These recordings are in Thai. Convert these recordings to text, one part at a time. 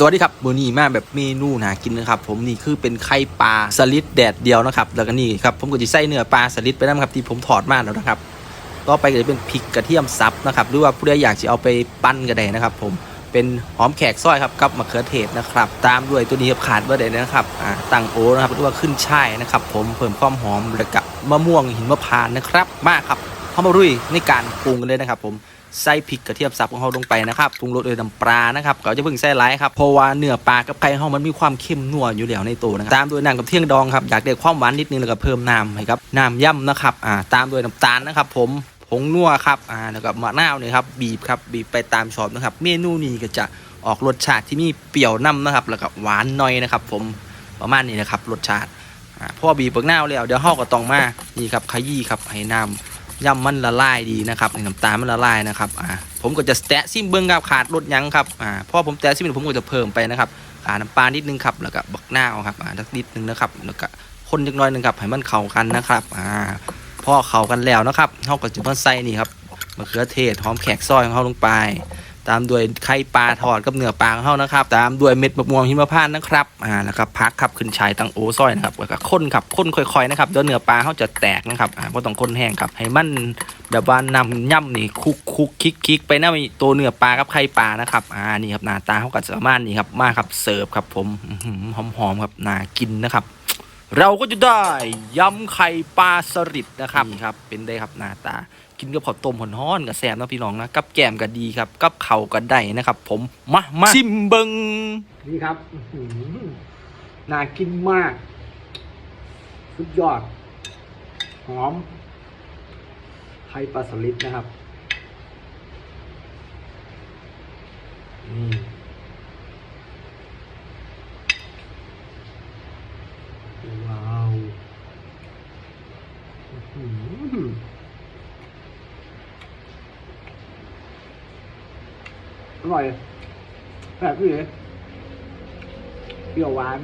สวัสดีครับมือนี้มาแบบเมนูน่ากินนะครับ ผมนี่คือเป็นไข่ปลาสลิดแดดเดียวนะครับแล้วก็นี่ครับผมก็จะใส่เนื้อปลาสลิดไปนะครับที่ผมถอดมาแล้วนะครับต่อไปก็จะเป็นพริกกระเทียมสับนะครับหรือว่าผู้ใดอยากจะเอาไปปั้นก็ได้นะครับ ผมเป็นหอมแขกซอยครับกับมะเขือเทศนะครับ ตามด้วยตัวนี้ครับขาดบ่ได้นะครับอ่าตังโอนะครับหรือว่าขึ้นช่ายนะครับ ผมเพิ่มความหอมแล้วก็มะม่วงหินมะพร้าวนะครับ มาครับเข้ามารุยในการปรุงกันเลยนะครับ ผม ใส่พริกกระเทียมสับของเราลงไปนะครับปรุงรสด้วยน้ำปลานะครับก็จะเพิ่งใส่ไลายครับเพราะว่าเนื้อปลากับไข่เรามันมีความเค็มนัวอยู่แล้วในตัวนะครับตามด้วยน้ำกับเที่ยงดองครับอยากได้ความหวานนิดนึงแล้วก็เพิ่มน้ำให้ครับน้ำย่ำนะครับอ่าตามด้วยน้ำตาลนะครับผมผงนัวครับอ่าแล้วก็มะนาวเนี่ยครับบีบครับบีบไปตามชอบนะครับ เมนูนี้ก็จะออกรสชาติที่มีเปรี้ยวน้ำนะครับ แล้วก็หวานหน่อยนะครับ ผมประมาณนี้นะครับรสชาติอ่าพอบีบเปลือกนาวแล้วเดี๋ยวห่อก็ต้องมานี่ครับขยี้ครับให้น้ำ ย่ำมันละลายดีนะครับน้ำตาลมันละลายนะครับอ่าผมก็จะแตะซิมเบิ้งครับขาดรสหยังครับอ่าพอผมแตะซิมผมก็จะเพิ่มไปนะครับอ่าน้ำปลานิดนึงครับแล้วก็บักหน้าวครับอ่านิดนึงนะครับแล้วก็คนเล็กน้อยหนึงครับให้มันเข้ากันนะครับอ่าพอเข้ากันแล้วนะครับเขาก็จะมาใส่นี่ครับมะเขือเทศหอมแขกซอยของเขาลงไป ตามด้วยไข่ปลาทอดกับเนื้อปลาเของเรานะครับ ตามด้วยเม็ดมะม่วงหิมพานต์นะครับอ่าแล้วก็พักครับขึ้นชายตังโอซอยนะครับแล้วก็ข้นครับข้นค่อยๆนะครับเดี๋ยวเนื้อปลาเขาจะแตกนะครับอ่าเพราะต้องข้นแห้งครับให้มันแบบว่านำย่ำนี่คุกคุกคิกคิกไปหน้าตัวเนื้อปลากับไข่ปลานะครับอ่านี่ครับหน้าตาเขาก็จะประมาณนี้ครับมาครับเสิร์ฟครับผมหอมๆครับน่ากินนะครับ เราก็จะได้ยำไข่ปลาสลิดนะครับนี่ครับ เป็นได้ครับหน้าตา กินกับข้าวต้มฮ้อนๆกับแซมนะพี่น้องนะกับแกล้มก็ดีครับ กับเข่าวก็ได้นะครับ ผมมามาซิมเบิงนี่ครับอื้อหือน่ากินมาก สุดยอด หอม ไข่ปลาสลิดนะครับ นี่ว้าว อร่อยแบบนี้เปรี้ยวหวาน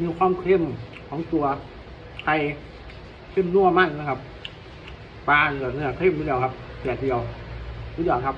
มีความเค็มของตัวไข่เข้มนัวมากนะครับ ปลาเหลือเนื้อเข้มนิดเดียวครับแดดเดียวทุกอย่างครับ